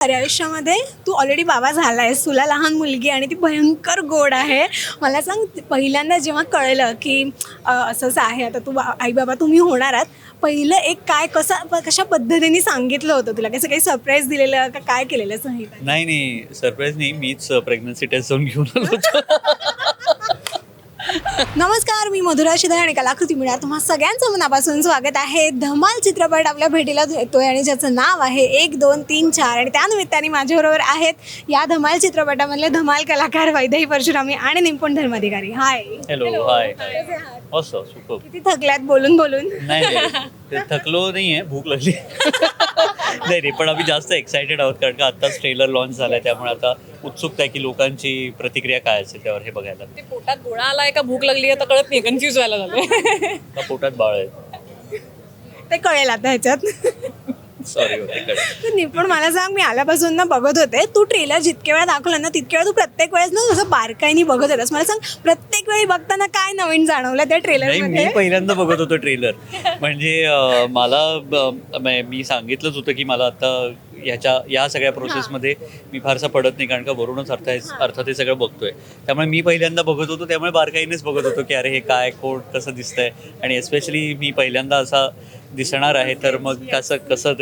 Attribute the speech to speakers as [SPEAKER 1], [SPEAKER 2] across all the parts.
[SPEAKER 1] खऱ्या आयुष्यामध्ये तू ऑलरेडी बाबा झाला आहेस तुला लहान मुलगी आणि ती भयंकर गोड आहे. मला सांग पहिल्यांदा जेव्हा कळलं की असं असं आहे आता तू आई बाबा तुम्ही होणार आहात पहिलं एक काय कसा कशा पद्धतीने सांगितलं होतं तुला? कसं काही सरप्राईज दिलेलं का काय केलेलं? संगीत
[SPEAKER 2] नाही नाही सरप्राईज नाही. मीच प्रेग्नन्सी टेस्ट जाऊन घेऊन आलो होतो.
[SPEAKER 1] नमस्कार मी मधुरा शिदळ आणि कलाकृती मिळा तुम्हा सगळ्यांचं मनापासून स्वागत आहे. धमाल चित्रपट आपल्या भेटीला येतोय आणि ज्याचं नाव आहे एक दोन तीन चार आणि त्यानिमित्ताने माझ्याबरोबर आहेत या धमाल चित्रपटामधले धमाल कलाकार वैदेही परशुरामी आणि निपुण धर्माधिकारी. हाय
[SPEAKER 2] हॅलो हाय
[SPEAKER 1] कसे आहात?
[SPEAKER 2] मस्त सुपर
[SPEAKER 1] किती थकल्यात बोलून बोलून.
[SPEAKER 2] नाही नाही ते थकलो नाही आहे भूक लागली. नाही नाही पण आम्ही जास्त एक्सायटेड आहोत कारण का आत्ताच ट्रेलर लॉन्च झालाय त्यामुळे आता उत्सुकता आहे की लोकांची प्रतिक्रिया काय असेल त्यावर हे बघायला.
[SPEAKER 3] ते पोटात गोळा आलाय का? भूक लागली आहे तर कळत नाही कन्फ्यूज व्हायला झालोय
[SPEAKER 2] का पोटात बाळ आहे?
[SPEAKER 1] ते कळेल आता ह्याच्यात.
[SPEAKER 2] सॉरी होते
[SPEAKER 1] निपुण मला सांग मी आल्यापासून ना बघत होते. तू ट्रेलर जितके वेळा दाखवला ना तितके वेळा तू प्रत्येक वेळेस ना जसं बारकाईने बघत होतास. मला सांग प्रत्येक वेळी बघताना काय नवीन जाणवलं त्या ट्रेलर
[SPEAKER 2] मी पहिल्यांदा बघत होतो ट्रेलर म्हणजे मला मी सांगितलंच होतं की मला आता ह्याच्या या सगळ्या प्रोसेसमध्ये मी फारसा पडत नाही कारण का वरूनच अर्थ अर्थात हे. सगळं बघतोय. त्यामुळे मी पहिल्यांदा बघत होतो त्यामुळे बारकाईनेच बघत होतो की अरे हे काय कोण कसं दिसतंय. आणि एस्पेशली मी पहिल्यांदा असा दिसणार आहे तर मग कसं कसं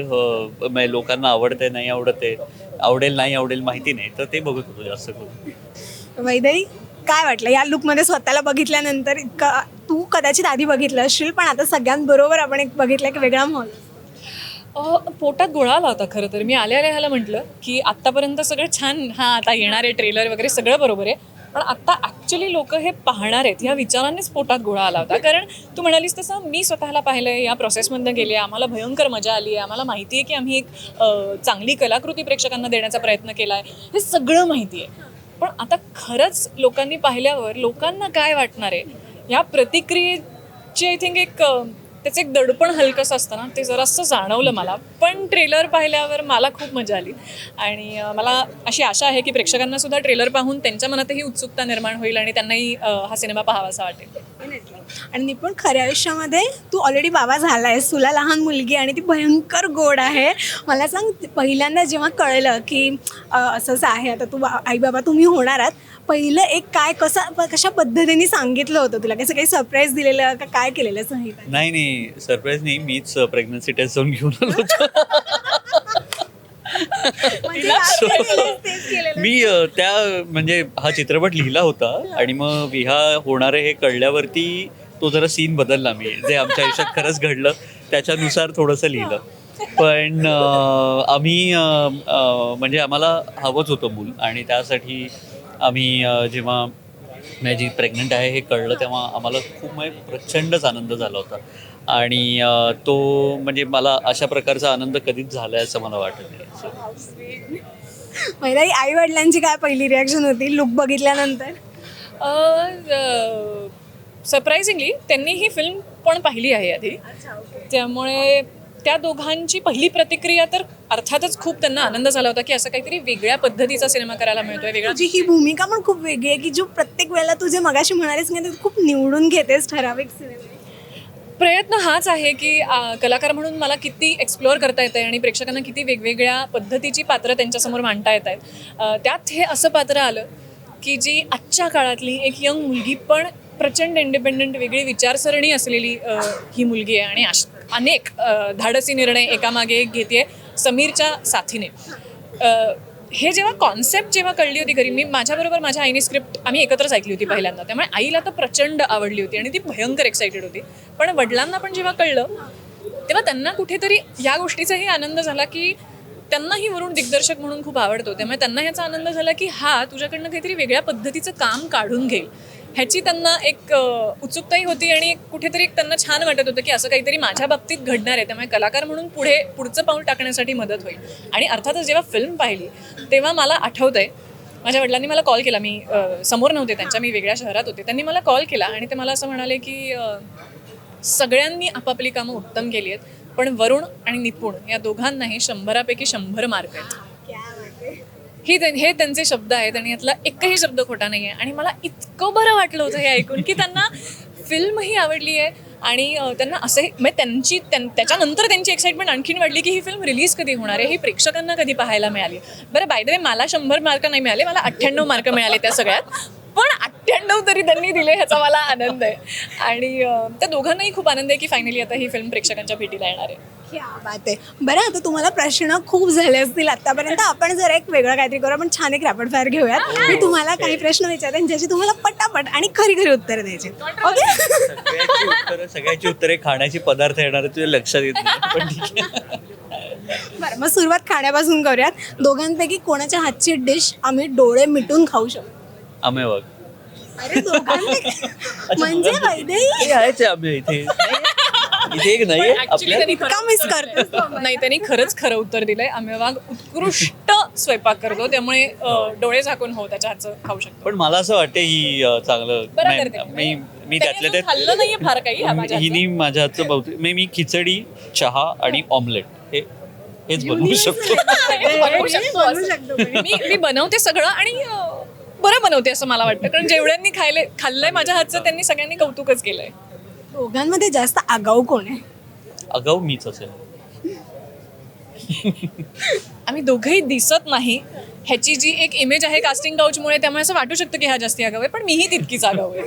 [SPEAKER 2] म्हणजे लोकांना आवडतंय नाही आवडते आवडेल नाही आवडेल माहिती नाही तर ते बघत होतो जास्त करून.
[SPEAKER 1] वैदेही काय वाटलं? या लुकमध्ये स्वतःला बघितल्यानंतर इतका तू कदाचित आधी बघितलं असशील पण आता सगळ्यांबरोबर आपण एक बघितलं की वेगळा माहोल.
[SPEAKER 3] अह, पोटात गोळा आला होता खरं तर. मी आल्या आल्या ह्याला म्हटलं की आत्तापर्यंत सगळं छान हा आता येणारे ट्रेलर वगैरे सगळं बरोबर आहे. पण आत्ता ॲक्च्युली लोक हे पाहणार आहेत. या विचारानेच पोटात गोळा आला होता. कारण तू म्हणालीस तसं मी स्वतःला पाहिलं आहे या प्रोसेसमधनं गेले आम्हाला भयंकर मजा आली आहे. आम्हाला माहिती आहे की आम्ही एक चांगली कलाकृती प्रेक्षकांना देण्याचा प्रयत्न केला आहे हे सगळं माहिती आहे. पण आता खरंच लोकांनी पाहिल्यावर लोकांना काय वाटणार आहे? या प्रतिक्रियेची आय थिंक एक त्याचं एक दडपण हलकंसं असतं ना ते जरासं जाणवलं मला. पण ट्रेलर पाहिल्यावर मला खूप मजा आली. आणि मला अशी आशा आहे की प्रेक्षकांना सुद्धा ट्रेलर पाहून त्यांच्या मनातही उत्सुकता निर्माण होईल आणि त्यांनाही हा सिनेमा पाहावासा वाटेल.
[SPEAKER 1] आणि निपुण खऱ्या आयुष्यामध्ये तू ऑलरेडी बाबा झाला आहेस तुला लहान मुलगी आणि ती भयंकर गोड आहे. मला सांग पहिल्यांदा जेव्हा कळलं की असंच असं असं आहे आता तू आई बाबा तुम्ही होणार आहात पहिलं एक काय कसा कशा पद्धतीने सांगितलं होतं तुला? कसं काही सरप्राईज दिलेलं का काय केलेलं संगीत
[SPEAKER 2] नाही नाही सरप्राईज नाही. मीच प्रेग्नन्सी टेस्ट जाऊन घेऊन आलो होतो.
[SPEAKER 1] म्हणजे बाकी केलेलं, तेच केलेलं.
[SPEAKER 2] मी अ, त्या म्हणजे हा चित्रपट लिहिला होता आणि मग विहा होणार आहे हे कळल्यावरती तो जरा सीन बदलला मी. जे आमच्या आयुष्यात खरंच घडलं त्याच्यानुसार थोडंसं लिहिलं. पण अ, आम्ही अ, अ, म्हणजे आम्हाला हवंच होतं मूल आणि त्यासाठी आम्ही जेव्हा माझी प्रेग्नंट आहे हे कळलं तेव्हा आम्हाला खूप म्हणजे प्रचंडच आनंद झाला होता. आणि तो म्हणजे मला अशा प्रकारचा आनंद कधीच झाला आहे असं मला वाटत नाही.
[SPEAKER 1] पहिला आई वडिलांची काय पहिली रिॲक्शन होती? लुक बघितल्यानंतर?
[SPEAKER 3] सरप्राइझिंगली त्यांनी ही फिल्म पण पाहिली आहे आधी. त्यामुळे त्या दोघांची पहिली प्रतिक्रिया तर अर्थातच खूप त्यांना आनंद झाला होता की असं काहीतरी वेगळ्या पद्धतीचा सिनेमा करायला मिळतोय वेगळा
[SPEAKER 1] तुझी ही भूमिका पण खूप वेगळी आहे की जो प्रत्येक वेळेला तुझे मगाशी म्हणालेस की तू खूप निवडून घेतेस ठराविक सिनेमे.
[SPEAKER 3] प्रयत्न हाच आहे की कलाकार म्हणून मला किती एक्सप्लोअर करता येतं आणि प्रेक्षकांना किती वेगवेगळ्या पद्धतीची पात्रं त्यांच्यासमोर मांडता येत आहेत त्यात हे असं पात्र आलं की जी आजच्या काळातली एक यंग मुलगी पण प्रचंड इंडिपेंडंट वेगळी विचारसरणी असलेली ही मुलगी आहे आणि अश अनेक धाडसी निर्णय एकामागे एक घेते समीरच्या साथीने. हे जेव्हा कॉन्सेप्ट जेव्हा कळली होती घरी मी माझ्याबरोबर माझ्या आईने स्क्रिप्ट आम्ही एकत्रच ऐकली होती पहिल्यांदा. त्यामुळे आईला तर प्रचंड आवडली होती आणि ती भयंकर एक्साइटेड होती. पण वडिलांना पण जेव्हा कळलं तेव्हा त्यांना कुठेतरी या गोष्टीचाही आनंद झाला की त्यांनाही वरून दिग्दर्शक म्हणून खूप आवडतो. त्यामुळे त्यांना ह्याचा आनंद झाला की हा तुझ्याकडनं काहीतरी वेगळ्या पद्धतीचं काम काढून घेईल. ह्याची त्यांना एक उत्सुकताही होती आणि कुठेतरी एक त्यांना छान वाटत होतं की असं काहीतरी माझ्या बाबतीत घडणार आहे. त्यामुळे कलाकार म्हणून पुढे पुढचं पाऊल टाकण्यासाठी मदत होईल. आणि अर्थातच जेव्हा फिल्म पाहिली तेव्हा मला आठवतंय माझ्या वडिलांनी मला कॉल केला. मी समोर नव्हते त्यांच्या मी वेगळ्या शहरात होते. त्यांनी मला कॉल केला आणि ते मला असं म्हणाले की सगळ्यांनी आपापली कामं उत्तम केली आहेत पण वरुण आणि निपुण या दोघांनाही शंभरापैकी शंभर मार्क आहेत. ही त्यां- हे त्यांचे शब्द आहेत आणि यातला एकही शब्द खोटा नाही आहे आणि मला इतकं बरं वाटलं होतं हे ऐकून की त्यांना फिल्मही आवडली आहे आणि त्यांना असे म्हणजे त्यांची त्यां- त्याच्यानंतर त्यांची एक्साइटमेंट आणखीन वाढली की ही फिल्म रिलीज कधी होणार आहे ही प्रेक्षकांना कधी पाहायला मिळाली. बरं बाय द वे मला शंभर मार्क नाही मिळाले मला अठ्ठ्याण्णव मार्क मिळाले त्या सगळ्यात. पण अठ्ठ्याण्णव तरी त्यांनी दिले ह्याचा मला आनंद आहे. आणि अ, त्या दोघांनाही खूप आनंद आहे की फायनली आता ही फिल्म प्रेक्षकांच्या भेटीला येणार आहे.
[SPEAKER 1] क्या बात आहे. बरं आता तुम्हाला प्रश्न खूप झाले असतील आतापर्यंत. आपण जर एक वेगळं काहीतरी करू आपण छान एक रॅपिड फायर घेऊयात. मी तुम्हाला काही प्रश्न विचारेन ज्याची तुम्हाला पटापट आणि खरी खरी उत्तर द्यायची ओके?
[SPEAKER 2] सगळ्याची उत्तरं सगळ्याची उत्तरे खाण्याचे पदार्थ येणार तुझ्या लक्षात येत नाही. पण ठीक आहे.
[SPEAKER 1] बरं मग सुरुवात खाण्यापासून करूयात. दोघांपैकी कोणाच्या हातची डिश आम्ही डोळे मिटून खाऊ शकतो?
[SPEAKER 2] आम्ही बघ.
[SPEAKER 1] अरे म्हणजे वैदेही
[SPEAKER 2] हे आहेच आहे आम्ही इथे. इथे एक नाही आपल्या
[SPEAKER 1] इतका मिस करते?
[SPEAKER 3] नाही त्यांनी खरंच खरं उत्तर दिलंय. आम्ही वाघ उत्कृष्ट स्वयंपाक करतो. त्यामुळे अ, डोळे झाकून हो त्याच्या हातचं खाऊ शकतो.
[SPEAKER 2] पण मला असं वाटते ही अं, चांगलं
[SPEAKER 3] बरं
[SPEAKER 2] नाही,
[SPEAKER 3] करते.
[SPEAKER 2] मी मी
[SPEAKER 3] त्यांनी
[SPEAKER 2] त्यातल्या
[SPEAKER 3] अजून खाल्लं नाहीये फार काही हा माझ्या
[SPEAKER 2] हिनी
[SPEAKER 3] हातचं.
[SPEAKER 2] माझ्या हातचं बहुतेक मी मी खिचडी चहा आणि ऑमलेट हे हेच बनवू शकतो.
[SPEAKER 3] बनवू असं. मी मी बनवते सगळं आणि अ, बरं बनवते असं मला वाटतं. कारण जेवढ्यांनी खायले खाल्लंय माझ्या हातचं त्यांनी सगळ्यांनी कौतुकच केलंय.
[SPEAKER 1] दोघांमध्ये जास्त आगाऊ कोण आहे?
[SPEAKER 2] अगाऊ मीच असेल.
[SPEAKER 3] आम्ही दोघंही दिसत नाही. ह्याची जी एक इमेज आहे कास्टिंग काउचमुळे त्यामुळे असं वाटू शकतं की हा जास्ती आगाव आहे पण मीही तितकीच आगाव आहे.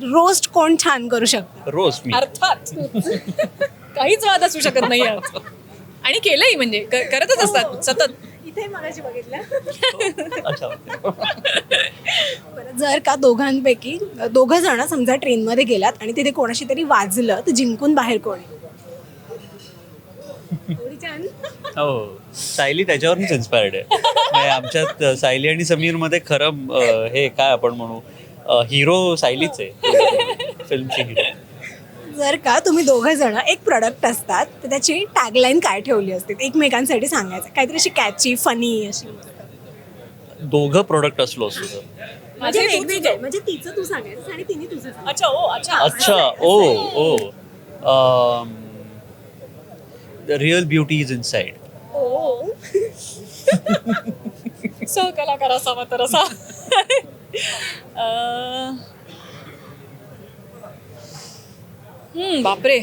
[SPEAKER 1] रोस्ट कोण छान करू शकतो?
[SPEAKER 2] रोज मी.
[SPEAKER 3] अर्थात. काहीच वाद असू शकत नाही यात. आणि केलंही म्हणजे क- करतच असतात सतत.
[SPEAKER 1] इथे मगाशी बघितलं.
[SPEAKER 2] अच्छा.
[SPEAKER 1] बरं, जर का दोघांपैकी दोघं जण समजा ट्रेनमध्ये गेलात आणि तिथे कोणाशी तरी वाजलं तर जिंकून बाहेर कोण आहे? एवढी छान.
[SPEAKER 2] हो सायली त्याच्यावरूनच इन्स्पायर्ड आहे. म्हणजे आमच्यात अं, सायली आणि समीरमध्ये खरं अं, हे काय आपण म्हणू हिरो सायलीच आहे. फिल्मची हिरो
[SPEAKER 1] जर का तुम्ही दोघं जण एक प्रोडक्ट असतात तर त्याची टॅगलाईन काय ठेवली असते? एकमेकांसाठी सांगायचं. काहीतरी अशी कॅची फनी अशी.
[SPEAKER 2] दोघं प्रोडक्ट असलो असतो तर.
[SPEAKER 1] म्हणजे वेगवेगळे. म्हणजे तिचं तू सांगायचं आणि तिने तुझं सांगायचं.
[SPEAKER 3] अच्छा ओ अच्छा.
[SPEAKER 2] अच्छा ओ ओ. The real beauty is inside
[SPEAKER 1] ओ.
[SPEAKER 3] सहकलाकार असावा तर असा. अं, हम्म, बापरे.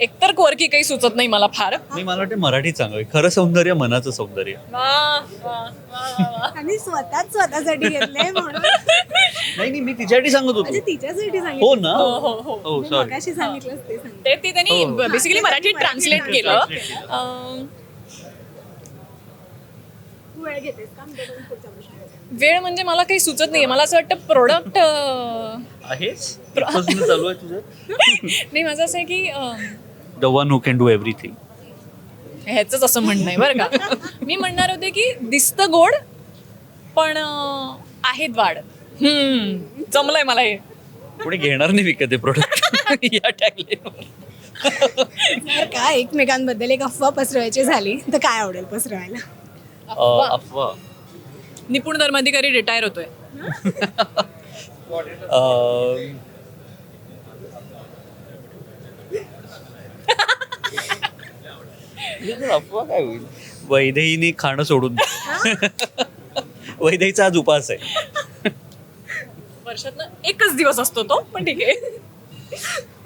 [SPEAKER 3] एकतर कोरकी काही सुचत नाही मला फार.
[SPEAKER 2] मी मला वाटते मराठीत सांगावी खरं सौंदर्य मनाचं सौंदर्य.
[SPEAKER 3] वा, वा, वा, वा.
[SPEAKER 1] आणि स्वतःच स्वतःसाठी घेतलंय म्हणून.
[SPEAKER 2] नाही नाही मी तिच्यासाठी सांगत
[SPEAKER 1] म्हणजे
[SPEAKER 2] होतो
[SPEAKER 1] तिच्यासाठी
[SPEAKER 2] हो
[SPEAKER 1] सांगितलं
[SPEAKER 2] ना?
[SPEAKER 3] हो हो हो.
[SPEAKER 2] हो
[SPEAKER 1] मी
[SPEAKER 2] सॉरी
[SPEAKER 1] मगाशी सांगितलं ते सांगितलं.
[SPEAKER 3] ते ते त्यांनी
[SPEAKER 2] हो.
[SPEAKER 3] बेसिकली मराठीत
[SPEAKER 1] मराठीत
[SPEAKER 3] ट्रान्सलेट केलं.
[SPEAKER 2] केलं.
[SPEAKER 3] अं,
[SPEAKER 1] तू वेळ घेतेस का? मी तोपर्यंत पुढचा प्रश्न घेते.
[SPEAKER 3] वेळ म्हणजे मला काही सुचत नाहीये. मला असं वाटतं प्रोडक्ट
[SPEAKER 2] आहेस इथपासून चालू आहे तुझं?
[SPEAKER 3] नाही माझं असं आहे की
[SPEAKER 2] the one who can do everything
[SPEAKER 3] ह्याच असं म्हणणं आहे बरं का? मी म्हणणार होते की दिसतं गोड पण आहेत वाढ. हम्म जमलंय मला हे.
[SPEAKER 2] कोणी घेणार नाही विकत ते प्रोडक्ट या टॅगलाईनवर
[SPEAKER 1] जर का एकमेकांबद्दल एक अफवा पसरवायची झाली तर काय आवडेल पसरवायला?
[SPEAKER 2] अफवा.
[SPEAKER 3] निपुण धर्माधिकारी रिटायर होतोय.
[SPEAKER 2] अफवा काय होईल वैदेहीने खाणं सोडून दिलं. वैदेहीचा आज उपास आहे.
[SPEAKER 3] वर्षातनं एकच दिवस असतो तो पण ठीक आहे.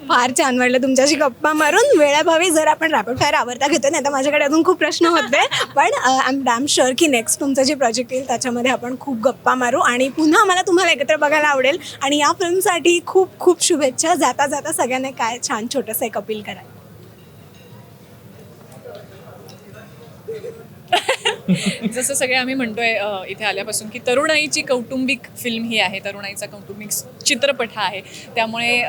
[SPEAKER 1] फार छान वाटलं तुमच्याशी गप्पा मारून. वेळाभावी जर आपण रॅपिड फायर आवडता घेतो नाही तर माझ्याकडे अजून खूप प्रश्न होते. पण आय एम डॅम शुअर की नेक्स्ट तुमचं जे प्रोजेक्ट येईल त्याच्यामध्ये आपण खूप गप्पा मारू. आणि पुन्हा मला तुम्हाला एकत्र बघायला आवडेल. आणि या फिल्मसाठी खूप खूप शुभेच्छा. जाता जाता सगळ्यांना काय छान छोटंसं एक अपील करा
[SPEAKER 3] जसं सगळे आम्ही म्हणतोय इथे आल्यापासून की तरुणाईची कौटुंबिक फिल्म ही आहे तरुणाईचा कौटुंबिक चित्रपट हा आहे. त्यामुळे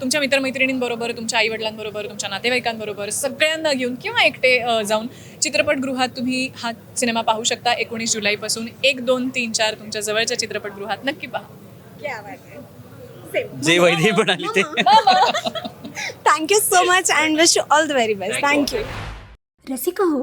[SPEAKER 3] तुमच्या मित्रमैत्रिणींबरोबर तुमच्या आईवडिलांबरोबर तुमच्या नातेवाईकांबरोबर सगळ्यांना घेऊन किंवा एकटे जाऊन चित्रपटगृहात तुम्ही हा सिनेमा पाहू शकता. एकोणीस जुलैपासून एक दोन तीन चार तुमच्या जवळच्या चित्रपटगृहात. नक्की पहा.
[SPEAKER 2] जे वैदेही म्हणाली ते.
[SPEAKER 1] Thank you so much and wish you all the very best thank you Rasika हो